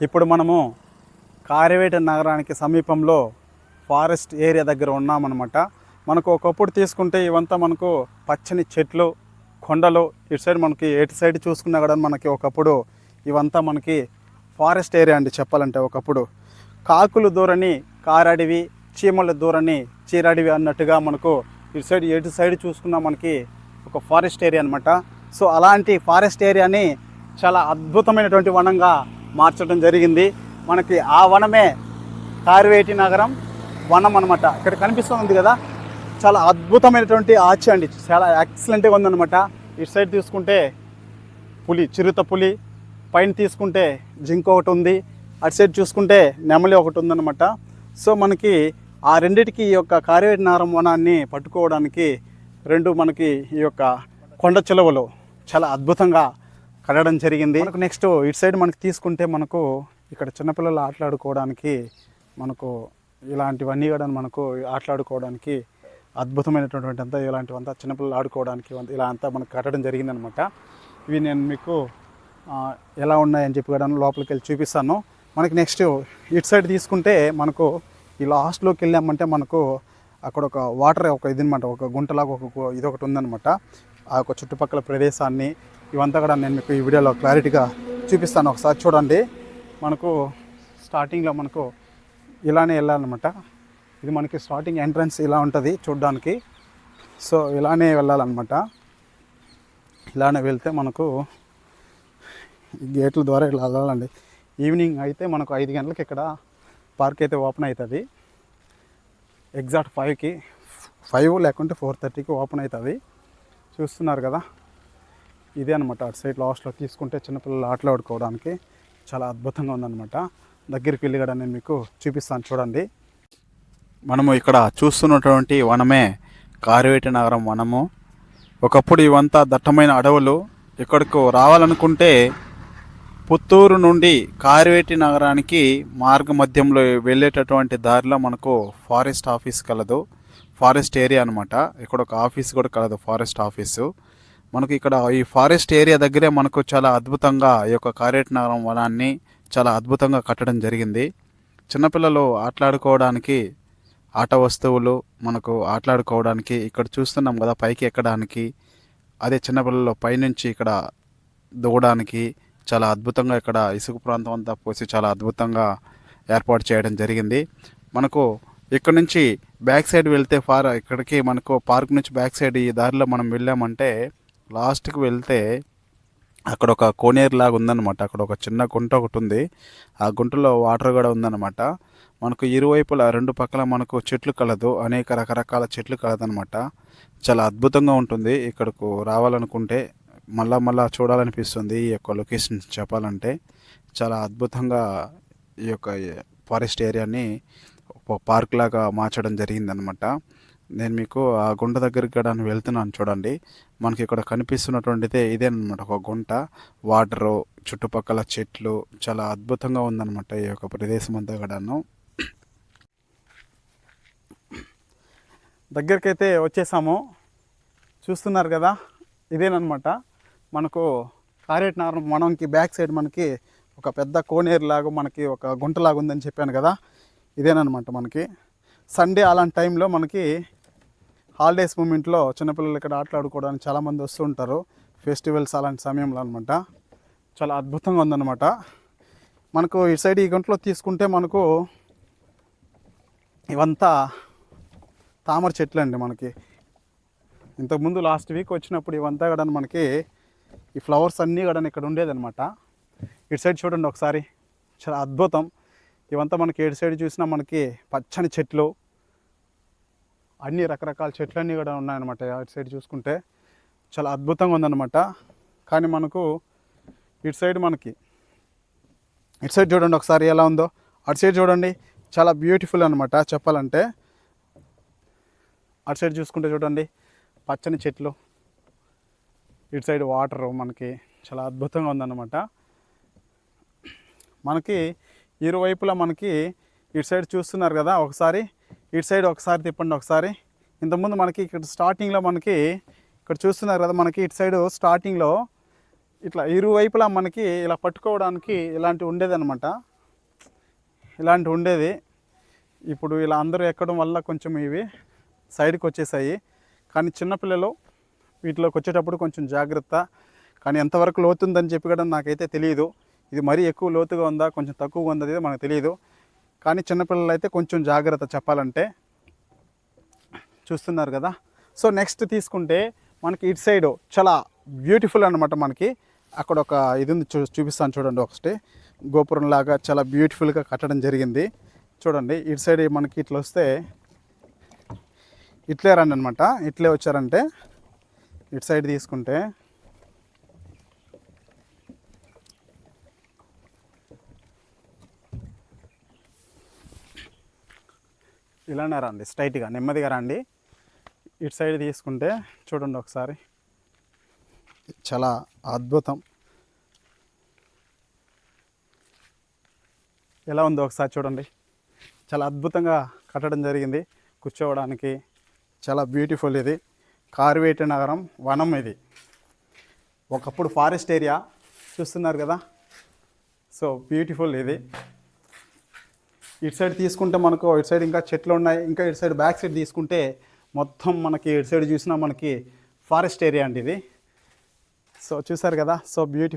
ఇప్పుడు మనము కారివేట నగరానికి సమీపంలో ఫారెస్ట్ ఏరియా దగ్గర ఉన్నామన్నమాట. మనకు ఒకప్పుడు తీసుకుంటే ఇవంతా మనకు పచ్చని చెట్లు కొండలు ఇటు సైడ్ మనకి ఎటు సైడ్ చూసుకున్నా కూడా మనకి ఒకప్పుడు ఇవంతా మనకి ఫారెస్ట్ ఏరియా అండి చెప్పాలంటే ఒకప్పుడు. కాకులు దూరని కారడివి చీమల దూరని చీరడివి అన్నట్టుగా మనకు ఇటు సైడ్ ఎటు సైడ్ చూసుకున్నా మనకి ఒక ఫారెస్ట్ ఏరియా అనమాట సో అలాంటి ఫారెస్ట్ ఏరియాని చాలా అద్భుతమైనటువంటి వనంగా మార్చడం జరిగింది. మనకి ఆ వనమే కార్వేటి నగరం వనం అనమాట ఇక్కడ కనిపిస్తుంది కదా. చాలా అద్భుతమైనటువంటి ఆచి అండి. చాలా ఎక్సలెంట్గా ఉందన్నమాట. ఇటు సైడ్ తీసుకుంటే పులి చిరుత పులి పైన తీసుకుంటే జింక్ ఒకటి ఉంది. అటు సైడ్ చూసుకుంటే నెమలి ఒకటి ఉందన్నమాట. సో మనకి ఆ రెండిటికి ఈ యొక్క కార్యవేటి నగరం వనాన్ని పట్టుకోవడానికి రెండు మనకి ఈ యొక్క కొండ చిలవలు చాలా అద్భుతంగా కట్టడం జరిగింది. మనకు నెక్స్ట్ ఇటు సైడ్ మనకు తీసుకుంటే మనకు ఇక్కడ చిన్నపిల్లలు ఆటలాడుకోవడానికి మనకు ఇలాంటివన్నీ కూడా మనకు ఆటలాడుకోవడానికి అద్భుతమైనటువంటి అంతా ఇలాంటివంతా చిన్నపిల్లలు ఆడుకోవడానికి ఇలా అంతా మనకు కట్టడం జరిగిందనమాట. ఇవి నేను మీకు ఎలా ఉన్నాయని చెప్పి కూడా లోపలికి వెళ్ళి చూపిస్తాను. మనకి నెక్స్ట్ ఇటు సైడ్ తీసుకుంటే మనకు ఈ లాస్ట్లోకి వెళ్ళామంటే మనకు అక్కడ ఒక వాటర్ ఒక ఇది అనమాట ఒక గుంటలాగా ఒక ఇది ఒకటి ఉందనమాట ఆ యొక్క చుట్టుపక్కల ప్రదేశాన్ని ఇవంతా కూడా నేను మీకు ఈ వీడియోలో క్లారిటీగా చూపిస్తాను. ఒకసారి చూడండి. మనకు స్టార్టింగ్లో మనకు ఇలానే వెళ్ళాలన్నమాట. ఇది మనకి స్టార్టింగ్ ఎంట్రన్స్ ఇలా ఉంటుంది చూడడానికి. సో ఇలానే వెళ్ళాలన్నమాట. ఇలానే వెళ్తే మనకు గేట్ల ద్వారా ఇలా వెళ్ళాలండి. ఈవినింగ్ అయితే మనకు ఐదు గంటలకు ఇక్కడ పార్క్ అయితే ఓపెన్ అవుతుంది. ఎగ్జాక్ట్ ఫైవ్కి ఫైవ్ లేకుంటే ఫోర్ థర్టీకి ఓపెన్ అవుతుంది. చూస్తున్నారు కదా? ఇదే అనమాట అటు సైడ్ లాస్ట్లో తీసుకుంటే చిన్నపిల్లలు ఆటలు ఆడుకోవడానికి చాలా అద్భుతంగా ఉందన్నమాట. దగ్గరికి వెళ్ళి కూడా నేను మీకు చూపిస్తాను చూడండి. మనము ఇక్కడ చూస్తున్నటువంటి వనమే కారువేటి నగరం వనము. ఒకప్పుడు ఇవంతా దట్టమైన అడవులు. ఇక్కడకు రావాలనుకుంటే పుత్తూరు నుండి కారువేటి నగరానికి మార్గ మధ్యంలో వెళ్ళేటటువంటి దారిలో మనకు ఫారెస్ట్ ఆఫీస్ కలదు. ఫారెస్ట్ ఏరియా అనమాట ఇక్కడ ఒక ఆఫీస్ కూడా కలదు ఫారెస్ట్ ఆఫీసు. మనకు ఇక్కడ ఈ ఫారెస్ట్ ఏరియా దగ్గరే మనకు చాలా అద్భుతంగా ఈ యొక్క కార్యటనగరం వనాన్ని చాలా అద్భుతంగా కట్టడం జరిగింది. చిన్నపిల్లలు ఆటలాడుకోవడానికి ఆట వస్తువులు మనకు ఆటలాడుకోవడానికి ఇక్కడ చూస్తున్నాం కదా పైకి ఎక్కడానికి. అదే చిన్నపిల్లలు పైనుంచి ఇక్కడ దిగడానికి చాలా అద్భుతంగా ఇక్కడ ఇసుక ప్రాంతం అంతా పోసి చాలా అద్భుతంగా ఏర్పాటు చేయడం జరిగింది. మనకు ఇక్కడ నుంచి బ్యాక్ సైడ్ వెళ్తే ఫార్ ఇక్కడికి మనకు పార్క్ నుంచి బ్యాక్ సైడ్ ఈ దారిలో మనం వెళ్ళామంటే లాస్ట్కి వెళ్తే అక్కడ ఒక కోనేరు లాగా ఉందన్నమాట అక్కడ ఒక చిన్న గుంట ఒకటి ఉంది ఆ గుంటలో వాటర్ కూడా ఉందన్నమాట. మనకు ఇరువైపులా రెండు పక్కల మనకు చెట్లు కలదు. అనేక రకరకాల చెట్లు కలదనమాట చాలా అద్భుతంగా ఉంటుంది. ఇక్కడకు రావాలనుకుంటే మళ్ళా మళ్ళా చూడాలనిపిస్తుంది ఈ యొక్క లొకేషన్ చెప్పాలంటే. చాలా అద్భుతంగా ఈ యొక్క ఫారెస్ట్ ఏరియాని ఒక పార్క్ లాగా మార్చడం జరిగిందనమాట నేను మీకు ఆ గుంట దగ్గరికి కూడా వెళ్తున్నాను చూడండి. మనకి ఇక్కడ కనిపిస్తున్నటువంటిదే ఇదే అనమాట ఒక గుంట వాటరు చుట్టుపక్కల చెట్లు చాలా అద్భుతంగా ఉందన్నమాట ఈ యొక్క ప్రదేశం అంతా కూడాను. దగ్గరికైతే వచ్చేసాము. చూస్తున్నారు కదా ఇదేనమాట మనకు కారేట్ నారం బ్యాక్ సైడ్ మనకి ఒక పెద్ద కోనేరు లాగా మనకి ఒక గుంటలాగా ఉందని చెప్పాను కదా. ఇదేనమాట మనకి. సండే అలాంటి టైంలో మనకి హాలిడేస్ మూమెంట్లో చిన్నపిల్లలు ఇక్కడ ఆటలాడుకోవడానికి చాలామంది వస్తూ ఉంటారు. ఫెస్టివల్స్ అలాంటి సమయంలో అనమాట చాలా అద్భుతంగా ఉందన్నమాట. మనకు ఈ సైడ్ ఈ గంటలో తీసుకుంటే మనకు ఇవంతా తామర చెట్లు అండి మనకి. ఇంతకుముందు లాస్ట్ వీక్ వచ్చినప్పుడు ఇవంతా కూడా మనకి ఈ ఫ్లవర్స్ అన్నీ కూడా ఇక్కడ ఉండేదన్నమాట. ఇటు సైడ్ చూడండి ఒకసారి. చాలా అద్భుతం. ఇవంతా మనకి ఎటు సైడ్ చూసినా మనకి పచ్చని చెట్లు అన్ని రకరకాల చెట్లన్నీ కూడా ఉన్నాయన్నమాట. ఇటు సైడ్ చూసుకుంటే చాలా అద్భుతంగా ఉందన్నమాట. కానీ మనకు ఇటు సైడ్ మనకి ఇటు సైడ్ చూడండి ఒకసారి ఎలా ఉందో. అటు సైడ్ చూడండి చాలా బ్యూటిఫుల్ అనమాట చెప్పాలంటే. అటు సైడ్ చూసుకుంటే చూడండి పచ్చని చెట్లు. ఇటు సైడ్ వాటర్ మనకి చాలా అద్భుతంగా ఉందన్నమాట. మనకి ఇరువైపులా మనకి ఇటు సైడ్ చూస్తున్నారు కదా ఒకసారి. ఇటు సైడ్ ఒకసారి తిప్పండి ఒకసారి. ఇంతకుముందు మనకి ఇక్కడ స్టార్టింగ్లో మనకి ఇక్కడ చూస్తున్నారు కదా మనకి ఇటు సైడ్ స్టార్టింగ్లో ఇట్లా ఇరువైపులా మనకి ఇలా పట్టుకోవడానికి ఇలాంటి ఉండేదన్నమాట. ఇలాంటి ఉండేది. ఇప్పుడు ఇలా అందరూ ఎక్కడం వల్ల కొంచెం ఇవి సైడ్కి వచ్చేసాయి. కానీ చిన్నపిల్లలు వీటిలోకి వచ్చేటప్పుడు కొంచెం జాగ్రత్త. కానీ ఎంతవరకు లోతుందని చెప్పి కూడా నాకైతే తెలియదు ఇది మరీ ఎక్కువ లోతుగా ఉందా కొంచెం తక్కువగా ఉందా అనేది మనకు తెలియదు కానీ చిన్నపిల్లలు అయితే కొంచెం జాగ్రత్త చెప్పాలంటే చూస్తున్నారు కదా. సో నెక్స్ట్ తీసుకుంటే మనకి ఇటు సైడ్ చాలా బ్యూటిఫుల్ అనమాట మనకి. అక్కడ ఒక ఇది ఉంది చూ చూపిస్తాను చూడండి ఒకటి. గోపురం లాగా చాలా బ్యూటిఫుల్గా కట్టడం జరిగింది. చూడండి ఇటు సైడ్ మనకి ఇట్లా వస్తే ఇట్లే రండి అనమాట ఇట్లే వచ్చారంటే ఇటు సైడ్ తీసుకుంటే ఇలానే రండి స్ట్రైట్గా నెమ్మదిగా రండి. ఇటు సైడ్ తీసుకుంటే చూడండి ఒకసారి. చాలా అద్భుతం. ఎలా ఉందో ఒకసారి చూడండి. చాలా అద్భుతంగా కట్టడం జరిగింది కూర్చోవడానికి. చాలా బ్యూటిఫుల్ ఇది. కార్వేటి నగరం వనం ఇది. ఒకప్పుడు ఫారెస్ట్ ఏరియా చూస్తున్నారు కదా. సో బ్యూటిఫుల్ ఇది. ఇటు సైడ్ తీసుకుంటే మనకు ఇటు సైడ్ ఇంకా చెట్లు ఉన్నాయి ఇంకా ఇటు సైడ్ బ్యాక్ సైడ్ తీసుకుంటే మొత్తం మనకి ఇటు సైడ్ చూసినా మనకి ఫారెస్ట్ ఏరియా అండి ఇది. సో చూసారు కదా సో బ్యూటిఫుల్.